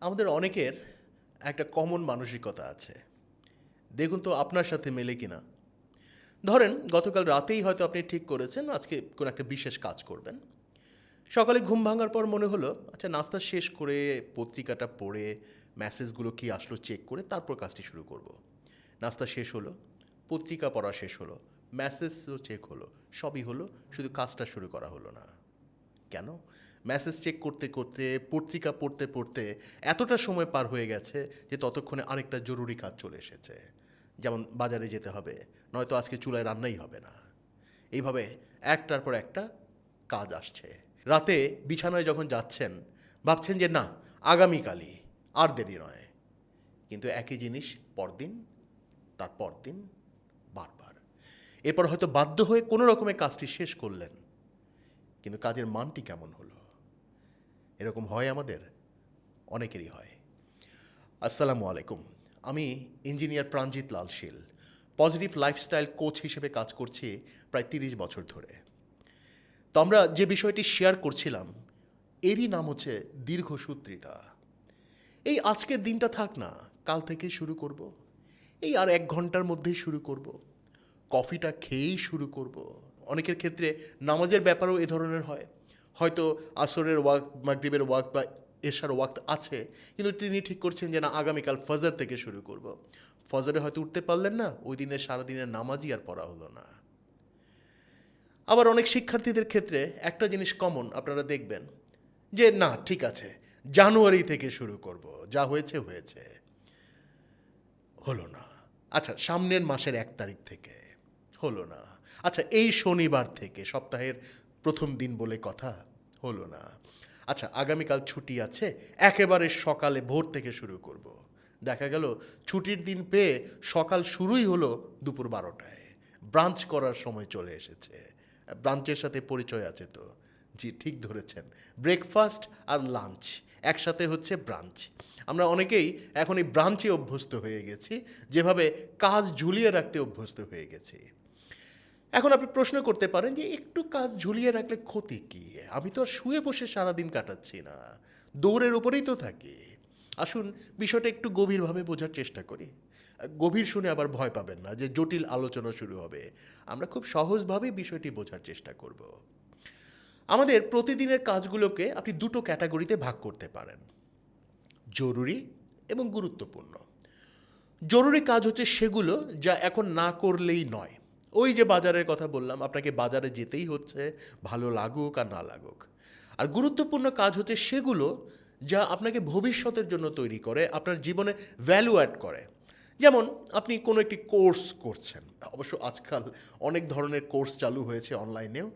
আমাদের অনেকের একটা কমন মানসিকতা আছে। দেখুন তো আপনার সাথে মেলে কিনা। ধরেন, গতকাল রাতেই হয়তো আপনি ঠিক করেছেন, আজকে কোনো একটা বিশেষ কাজ করবেন। সকালে ঘুম ভাঙার পর মনে হলো আচ্ছা নাস্তা শেষ করে পত্রিকাটা পড়ে মেসেজগুলো কি আসলো চেক করে তারপর কাজটি শুরু করব। নাস্তা শেষ হলো, পত্রিকা পড়া শেষ হলো মেসেজও চেক হলো, সবই হলো, শুধু কাজটা শুরু করা হলো না। কেন? মেসেজ চেক করতে করতে, পত্রিকা পড়তে পড়তে এতটা সময় পার হয়ে গেছে যে ততক্ষণে আরেকটা জরুরি কাজ চলে এসেছে। যেমন বাজারে যেতে হবে, নয়তো আজকে চুলায় রান্নাই হবে না। এইভাবে একটার পর একটা কাজ আসছে। রাতে বিছানায় যখন যাচ্ছেন, ভাবছেন যে না, আগামীকালই আর দেরি নয়। কিন্তু একই জিনিস পরদিন, তার পরদিন বারবার। এরপর হয়তো বাধ্য হয়ে কোনো রকমের কাজটি শেষ করলেন। কিন্তু কাজের মানটি কেমন হলো? এরকম হয় আমাদের? অনেকেরই হয়। আসসালামু আলাইকুম। আমি engineer Pranjit Lal Shil positive lifestyle coach হিসেবে কাজ করছি প্রায় তিরিশ বছর ধরে। তো আমরা যে বিষয়টি শেয়ার করছিলাম, এরই নাম হচ্ছে দীর্ঘসূত্রিতা। এই আজকের দিনটা থাক না, কাল থেকে শুরু করব। এই আর এক ঘণ্টার মধ্যেই শুরু করব। কফিটা খেয়েই শুরু করব। অনেকের ক্ষেত্রে নামাজের ব্যাপারেও এ ধরনের হয়। হয়তো আসরের ওয়াক, মাগরিবের ওয়াক বা এশার ওয়াক্ত আছে, কিন্তু তিনি ঠিক করছেন যে না, আগামীকাল ফজর থেকে শুরু করব। ফজরে হয়তো উঠতে পারলেন না, ওই দিনের সারাদিনের নামাজই আর পড়া হলো না। আবার অনেক শিক্ষার্থীদের ক্ষেত্রে একটা জিনিস কমন আপনারা দেখবেন, যে না, ঠিক আছে, জানুয়ারি থেকে শুরু করব, যা হয়েছে হয়েছে। হলো না। আচ্ছা সামনের মাসের এক তারিখ থেকে। হলো না। আচ্ছা এই শনিবার থেকে সপ্তাহের প্রথম দিন বলে কথা হলো না। আচ্ছা আগামীকাল ছুটি আছে, একেবারে সকালে ভোর থেকে শুরু করব। দেখা গেল, ছুটির দিন পেয়ে সকাল শুরুই হলো দুপুর বারোটায়। ব্রাঞ্চ করার সময় চলে এসেছে। ব্রাঞ্চের সাথে পরিচয় আছে তো। জি, ঠিক ধরেছেন। ব্রেকফাস্ট আর লাঞ্চ, একসাথে হচ্ছে ব্রাঞ্চ। আমরা অনেকেই এখন এই ব্রাঞ্চে অভ্যস্ত হয়ে গেছি, যেভাবে কাজ ঝুলিয়ে রাখতে অভ্যস্ত হয়ে গেছি। এখন আপনি প্রশ্ন করতে পারেন যে একটু কাজ ঝুলিয়ে রাখলে ক্ষতি কি? আমি তো আর শুয়ে বসে সারাদিন কাটাচ্ছি না। দৌড়ের উপরেই তো থাকি। আসুন, বিষয়টা একটু গভীরভাবে বোঝার চেষ্টা করি। গভীর শুনে আবার ভয় পাবেন না যে জটিল আলোচনা শুরু হবে। আমরা খুব সহজভাবেই বিষয়টি বোঝার চেষ্টা করব। আমাদের প্রতিদিনের কাজগুলোকে আপনি দুটো ক্যাটাগরিতে ভাগ করতে পারেন। জরুরি এবং গুরুত্বপূর্ণ। জরুরি কাজ হচ্ছে সেগুলো যা এখন না করলেই নয়। ওই যে বাজারের কথা বললাম, আপনাকে বাজারে যেতেই হচ্ছে, ভালো লাগুক আর না লাগুক। আর গুরুত্বপূর্ণ কাজ হচ্ছে সেগুলো যা আপনাকে ভবিষ্যতের জন্য তৈরি করে, আপনার জীবনে ভ্যালু অ্যাড করে। যেমন, আপনি কোনো একটি কোর্স করছেন, অবশ্য আজকাল অনেক ধরনের কোর্স চালু হয়েছে অনলাইনেও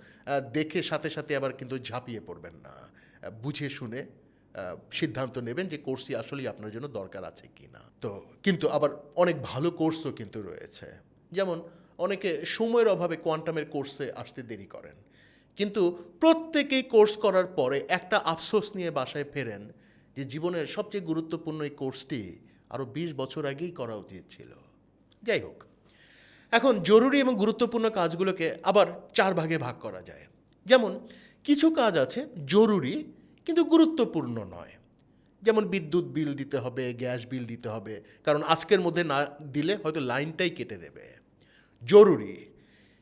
দেখে সাথে সাথে আবার কিন্তু ঝাঁপিয়ে পড়বেন না। বুঝে শুনে সিদ্ধান্ত নেবেন যে কোর্সটি আসলেই আপনার জন্য দরকার আছে কি না তো, কিন্তু আবার অনেক ভালো কোর্সও কিন্তু রয়েছে। যেমন অনেকে সময়ের অভাবে কোয়ান্টামের কোর্সে আসতে দেরি করেন। কিন্তু প্রত্যেকেই কোর্স করার পরে একটা আফসোস নিয়ে বাসায় ফেরেন যে জীবনের সবচেয়ে গুরুত্বপূর্ণ এই কোর্সটি আরও বিশ বছর আগেই করা উচিত ছিল। যাই হোক, এখন জরুরি এবং গুরুত্বপূর্ণ কাজগুলোকে আবার চার ভাগে ভাগ করা যায়। যেমন, কিছু কাজ আছে জরুরি কিন্তু গুরুত্বপূর্ণ নয়। যেমন বিদ্যুৎ বিল দিতে হবে, গ্যাস বিল দিতে হবে, কারণ আজকের মধ্যে না দিলে হয়তো লাইনটাই কেটে দেবে। জরুরি।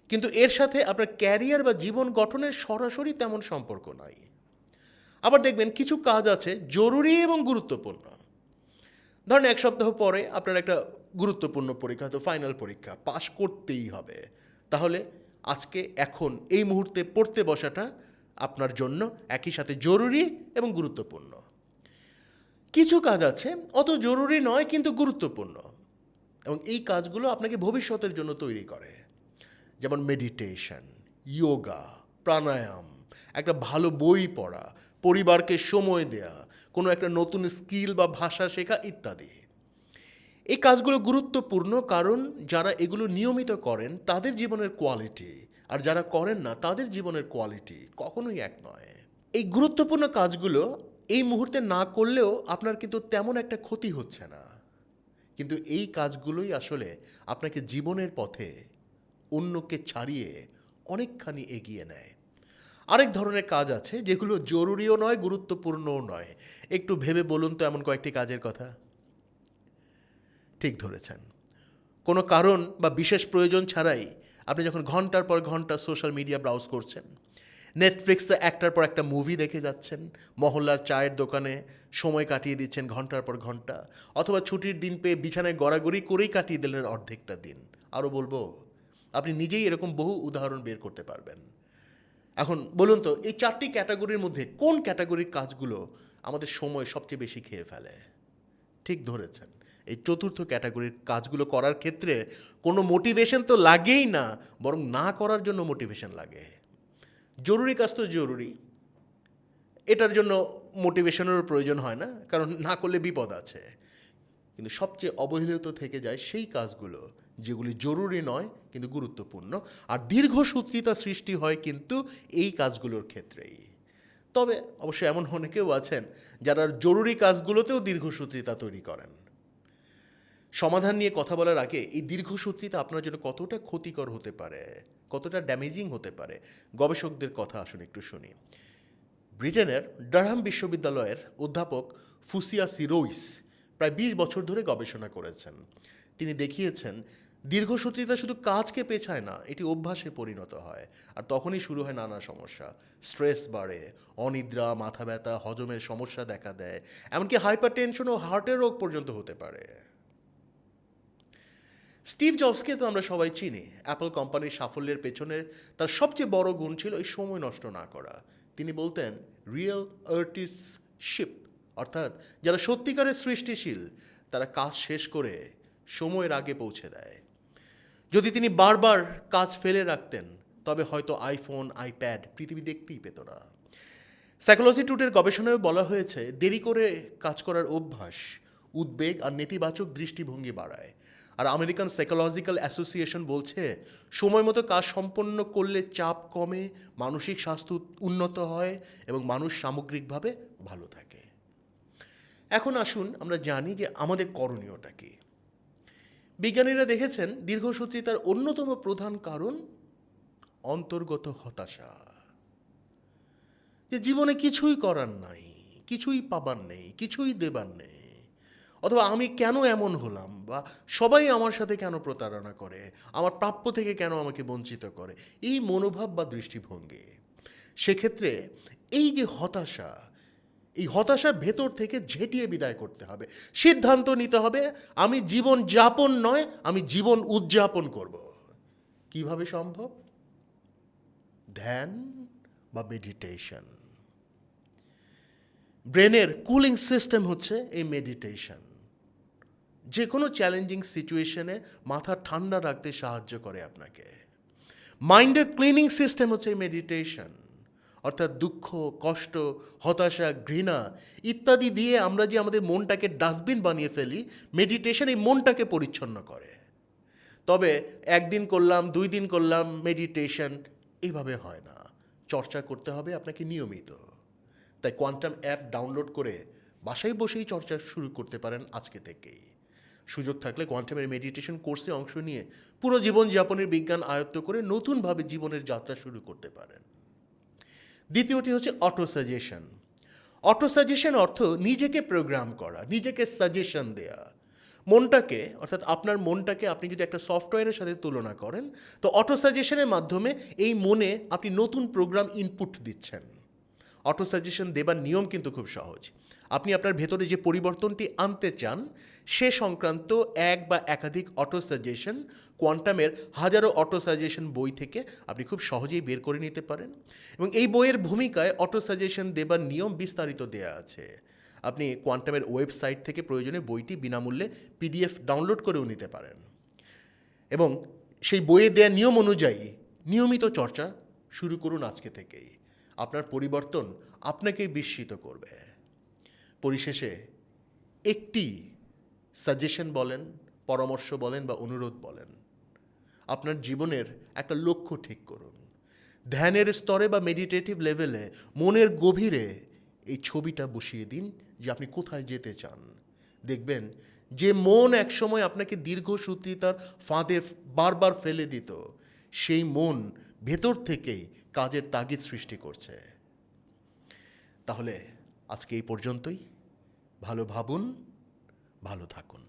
কিন্তু এর সাথে আপনার ক্যারিয়ার বা জীবন গঠনের সরাসরি তেমন সম্পর্ক নাই। আবার দেখবেন কিছু কাজ আছে জরুরি এবং গুরুত্বপূর্ণ। ধরেন এক সপ্তাহ পরে আপনার একটা গুরুত্বপূর্ণ পরীক্ষা, হয়তো ফাইনাল পরীক্ষা, পাশ করতেই হবে। তাহলে আজকে, এখন, এই মুহূর্তে পড়তে বসাটা আপনার জন্য একই সাথে জরুরি এবং গুরুত্বপূর্ণ। কিছু কাজ আছে, অত জরুরি নয়, কিন্তু গুরুত্বপূর্ণ। এবং এই কাজগুলো আপনাকে ভবিষ্যতের জন্য তৈরি করে। যেমন মেডিটেশন যোগা প্রাণায়াম, একটা ভালো বই পড়া, পরিবারকে সময় দেয়া, কোনো একটা নতুন স্কিল বা ভাষা শেখা ইত্যাদি। এই কাজগুলো গুরুত্বপূর্ণ কারণ যারা এগুলো নিয়মিত করেন, তাদের জীবনের কোয়ালিটি আর যারা করেন না, তাদের জীবনের কোয়ালিটি কখনোই এক নয়। এই গুরুত্বপূর্ণ কাজগুলো এই মুহূর্তে না করলেও আপনার কিন্তু তেমন একটা ক্ষতি হচ্ছে না। কিন্তু এই কাজগুলোই আসলে আপনাকে জীবনের পথে অন্যকে ছাড়িয়ে অনেকখানি এগিয়ে নেয়। আরেক ধরনের কাজ আছে যেগুলো জরুরিও নয়, গুরুত্বপূর্ণও নয়। একটু ভেবে বলুন তো এমন কয়েকটি কাজের কথা। ঠিক ধরেছেন। কোনো কারণ বা বিশেষ প্রয়োজন ছাড়াই আপনি যখন ঘণ্টার পর ঘণ্টা সোশ্যাল মিডিয়া ব্রাউজ করছেন নেটফ্লিক্সে একটার পর একটা মুভি দেখে যাচ্ছেন। মহল্লার চায়ের দোকানে সময় কাটিয়ে দিচ্ছেন ঘণ্টার পর ঘণ্টা। অথবা ছুটির দিন পেয়ে বিছানায় গড়াগড়ি করেই কাটিয়ে দিলেন অর্ধেকটা দিন। আরও বলব, আপনি নিজেই এরকম বহু উদাহরণ বের করতে পারবেন। এখন বলুন তো, এই চারটি ক্যাটাগরির মধ্যে কোন ক্যাটাগরির কাজগুলো আমাদের সময় সবচেয়ে বেশি খেয়ে ফেলে? ঠিক ধরেছেন। এই চতুর্থ ক্যাটাগরির কাজগুলো করার ক্ষেত্রে কোনো মোটিভেশন তো লাগেই না, বরং না করার জন্য মোটিভেশন লাগে। জরুরি কাজ তো জরুরি। এটার জন্য মোটিভেশনেরও প্রয়োজন হয় না, কারণ না করলে বিপদ আছে। কিন্তু সবচেয়ে অবহেলিত থেকে যায় সেই কাজগুলো, যেগুলি জরুরি নয়, কিন্তু গুরুত্বপূর্ণ। আর দীর্ঘসূত্রিতা সৃষ্টি হয় কিন্তু এই কাজগুলোর ক্ষেত্রেই। তবে অবশ্য এমন অনেকেও আছেন, যারা জরুরি কাজগুলোতেও দীর্ঘসূত্রিতা তৈরি করেন। সমাধান নিয়ে কথা বলার আগে এই দীর্ঘসূত্রিতা আপনার জন্য কতটা ক্ষতিকর হতে পারে? কতটা ড্যামেজিং হতে পারে? গবেষকদের কথা আসুন একটু শুনি। ব্রিটেনের ডারহাম বিশ্ববিদ্যালয়ের অধ্যাপক ফুসিয়া সিরোইস প্রায় বিশ বছর ধরে গবেষণা করেছেন। তিনি দেখিয়েছেন, দীর্ঘসূত্রিতা শুধু কাজকে পেছায় না, এটি অভ্যাসে পরিণত হয়। আর তখনই শুরু হয় নানা সমস্যা। স্ট্রেস বাড়ে, অনিদ্রা, মাথা ব্যথা, হজমের সমস্যা দেখা দেয়, এমনকি হাইপার টেনশন ও হার্টের রোগ পর্যন্ত হতে পারে। স্টিভ জবসকে তো আমরা সবাই চিনি। অ্যাপল কোম্পানির সাফল্যের পেছনের তার সবচেয়ে বড় গুণ ছিল এই সময় নষ্ট না করা। তিনি বলতেন রিয়েল শিপ অর্থাৎ যারা সত্যিকারের সৃষ্টিশীল, তারা কাজ শেষ করে সময়ের আগে পৌঁছে দেয়। যদি তিনি বারবার কাজ ফেলে রাখতেন, তবে হয়তো আইফোন, আইপ্যাড পৃথিবী দেখতেই পেত না। সাইকোলজি টুটের গবেষণায় বলা হয়েছে, দেরি করে কাজ করার অভ্যাস উদ্বেগ আর নেতিবাচক দৃষ্টিভঙ্গি বাড়ায়। আর আমেরিকান সাইকোলজিক্যাল অ্যাসোসিয়েশন বলছে, সময় মতো কাজ সম্পন্ন করলে চাপ কমে, মানসিক স্বাস্থ্য উন্নত হয় এবং মানুষ সামগ্রিকভাবে ভালো থাকে। এখন আসুন আমরা জানি যে আমাদের করণীয়টা কী। বিজ্ঞানীরা দেখেছেন দীর্ঘসূত্রিতার অন্যতম প্রধান কারণ অন্তর্গত হতাশা। যে জীবনে কিছুই করার নাই, কিছুই পাবার নেই, কিছুই দেবার নেই। অথবা আমি কেন এমন হলাম? বা সবাই আমার সাথে কেন প্রতারণা করে? আমার প্রাপ্য থেকে কেন আমাকে বঞ্চিত করে? এই মনোভাব বা দৃষ্টিভঙ্গি। সেক্ষেত্রে এই যে হতাশা, এই হতাশা ভেতর থেকে ঝেঁটিয়ে বিদায় করতে হবে। সিদ্ধান্ত নিতে হবে, আমি জীবন যাপন নয়, আমি জীবন উদযাপন করব। কীভাবে সম্ভব? ধ্যান বা মেডিটেশন ব্রেনের কুলিং সিস্টেম হচ্ছে এই মেডিটেশন যে কোনো চ্যালেঞ্জিং সিচুয়েশনে মাথা ঠান্ডা রাখতে সাহায্য করে আপনাকে। মাইন্ডের ক্লিনিং সিস্টেম হচ্ছে মেডিটেশন অর্থাৎ দুঃখ, কষ্ট, হতাশা, ঘৃণা ইত্যাদি দিয়ে আমরা যে আমাদের মনটাকে ডাস্টবিন বানিয়ে ফেলি মেডিটেশন এই মনটাকে পরিচ্ছন্ন করে। তবে একদিন করলাম, দুই দিন করলাম মেডিটেশন এইভাবে হয় না। চর্চা করতে হবে আপনাকে নিয়মিত। তাই কোয়ান্টাম অ্যাপ ডাউনলোড করে বাসায় বসেই চর্চা শুরু করতে পারেন আজকে থেকেই। সুযোগ থাকলে কোয়ান্টামের মেডিটেশন কোর্সে অংশ নিয়ে পুরো জীবন জীবনযাপনের বিজ্ঞান আয়ত্ত করে নতুনভাবে জীবনের যাত্রা শুরু করতে পারেন। দ্বিতীয়টি হচ্ছে অটো সাজেশন অটো সাজেশন অর্থ নিজেকে প্রোগ্রাম করা, নিজেকে সাজেশন দেয়া। মনটাকে, অর্থাৎ আপনার মনটাকে আপনি যদি একটা সফটওয়্যারের সাথে তুলনা করেন, তো অটো সাজেশনের মাধ্যমে এই মনে আপনি নতুন প্রোগ্রাম ইনপুট দিচ্ছেন। অটো সাজেশন দেবার নিয়ম কিন্তু খুব সহজ। আপনি আপনার ভেতরে যে পরিবর্তনটি আনতে চান, সে সংক্রান্ত এক বা একাধিক অটো সাজেশন কোয়ান্টামের হাজারো অটো সাজেশন বই থেকে আপনি খুব সহজেই বের করে নিতে পারেন। এবং এই বইয়ের ভূমিকায় অটো সাজেশন দেবার নিয়ম বিস্তারিত দেয়া আছে। আপনি কোয়ান্টামের ওয়েবসাইট থেকে প্রয়োজনে বইটি বিনামূল্যে পিডিএফ ডাউনলোড করেও নিতে পারেন। এবং সেই বইয়ে দেওয়া নিয়ম অনুযায়ী নিয়মিত চর্চা শুরু করুন আজকে থেকেই। আপনার পরিবর্তন আপনাকেই বিস্মিত করবে। পরিশেষে একটি সাজেশন বলেন, পরামর্শ বলেন বা অনুরোধ বলেন, আপনার জীবনের একটা লক্ষ্য ঠিক করুন। ধ্যানের স্তরে বা মেডিটেটিভ লেভেলে মনের গভীরে এই ছবিটা বসিয়ে দিন যে আপনি কোথায় যেতে চান। দেখবেন যে মন একসময় আপনাকে দীর্ঘসূত্রিতার ফাঁদে বারবার ফেলে দিত, সেই মন ভেতর থেকেই কাজের তাগিদ সৃষ্টি করছে। তাহলে আজকে এই পর্যন্তই। ভালো ভাবুন ভালো থাকুন।